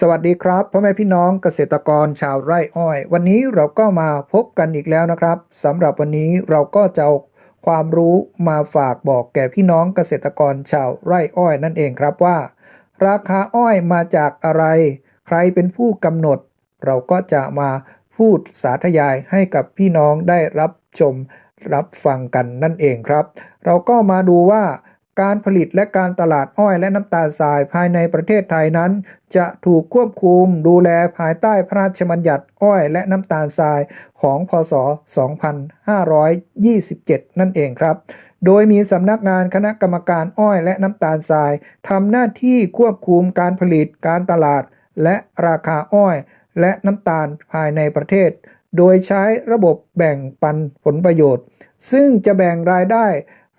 สวัสดีครับพ่อแม่พี่น้องเกษตรกรชาวไร่อ้อย วันนี้เราก็มาพบกันอีกแล้วนะครับสำหรับวันนี้เราก็จะเอาความรู้มาฝากบอกแก่พี่น้องเกษตรกรชาวไร่อ้อยนั่นเองครับว่า ราคาอ้อยมาจากอะไร ใครเป็นผู้กำหนด เราก็จะมาพูดสาธยายให้กับพี่น้องได้รับชมรับฟังกันนั่นเองครับ เราก็มาดูว่า การผลิตและการตลาดอ้อยและน้ำตาลทรายภายในประเทศไทยนั้น จะถูกควบคุมดูแลภายใต้พระราชบัญญัติอ้อยและน้ำตาลทรายของพศ 2527 นั่นเองครับ โดยมีสำนักงานคณะกรรมการอ้อยและน้ำตาลทรายทำหน้าที่ควบคุมการผลิตการตลาด และราคาอ้อยและน้ำตาลภายในประเทศ โดยใช้ระบบแบ่งปันผลประโยชน์ ซึ่งจะแบ่งรายได้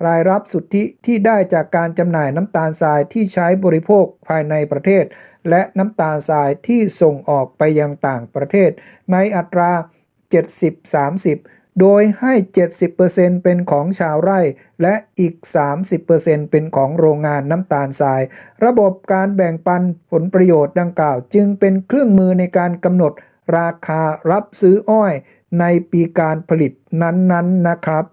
รายรับสุทธิที่ได้จากการจำหน่ายน้ำตาลทรายที่ใช้บริโภคภายในประเทศ และน้ำตาลทรายที่ส่งออกไปยังต่างประเทศ ในอัตรา 70-30 โดยให้ 70%เป็นของชาวไร่ และอีก 30%เป็นของโรงงานน้ำตาลทราย ระบบการแบ่งปันผลประโยชน์ดังกล่าว จึงเป็นเครื่องมือในการกำหนดราคารับซื้ออ้อยในปีการผลิตนั้นๆนนะครับ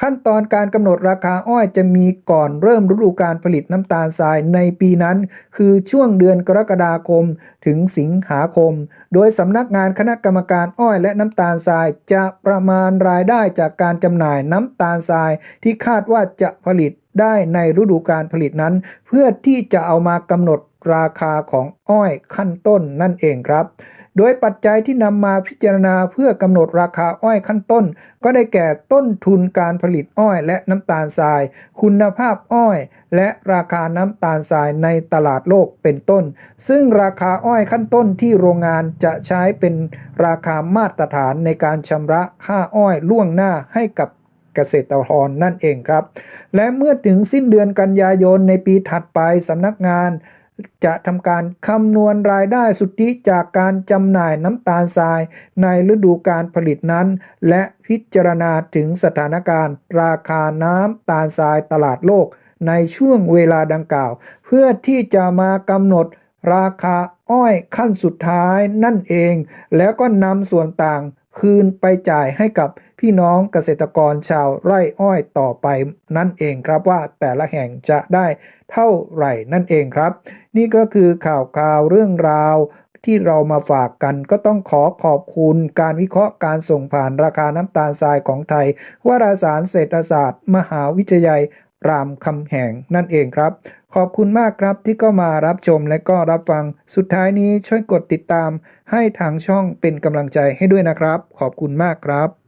ขั้นตอนการกำหนดราคาอ้อยจะมีก่อนเริ่มฤดูการผลิตน้ำตาลทรายในปีนั้น คือช่วงเดือนกรกฎาคมถึงสิงหาคม โดยสำนักงานคณะกรรมการอ้อยและน้ำตาลทรายจะประมาณรายได้จากการจำหน่ายน้ำตาลทรายที่คาดว่าจะผลิตได้ในฤดูการผลิตนั้น เพื่อที่จะเอามากำหนดราคาของอ้อยขั้นต้นนั่นเองครับ โดยปัจจัยที่นำมาพิจารณาเพื่อกำหนดราคาอ้อยขั้นต้น ก็ได้แก่ต้นทุนการผลิตอ้อยและน้ำตาลทราย คุณภาพอ้อย และราคาน้ำตาลทรายในตลาดโลกเป็นต้น ซึ่งราคาอ้อยขั้นต้นที่โรงงานจะใช้เป็นราคามาตรฐานในการชำระค่าอ้อยล่วงหน้าให้กับเกษตรกรนั่นเองครับ และเมื่อถึงสิ้นเดือนกันยายนในปีถัดไปสำนักงาน จะทำการคำนวณรายได้สุทธิจากการจำหน่ายน้ำตาลทรายในฤดูการผลิตนั้น และพิจารณาถึงสถานการณ์ ราคาน้ำตาลทรายตลาดโลก ในช่วงเวลาดังกล่าว เพื่อที่จะมากำหนดราคาอ้อยขั้นสุดท้ายนั่นเอง แล้วก็นำส่วนต่าง คืนไปจ่ายให้กับพี่น้องเกษตรกรชาวไร่อ้อยต่อไปนั่นเองครับว่าแต่ละแห่งจะได้เท่าไหร่นั่นเองครับ นี่ก็คือข่าวข่าวเรื่องราวที่เรามาฝากกันก็ต้องขอขอบคุณการวิเคราะห์การส่งผ่านราคาน้ำตาลทรายของไทย วารสารเศรษฐศาสตร์ มหาวิทยาลัย รามคำแหงนั่นเองครับ ขอบคุณมากครับที่ก็มารับชมและก็รับฟัง สุดท้ายนี้ช่วยกดติดตาม ให้ทางช่องเป็นกำลังใจให้ด้วยนะครับ ขอบคุณมากครับ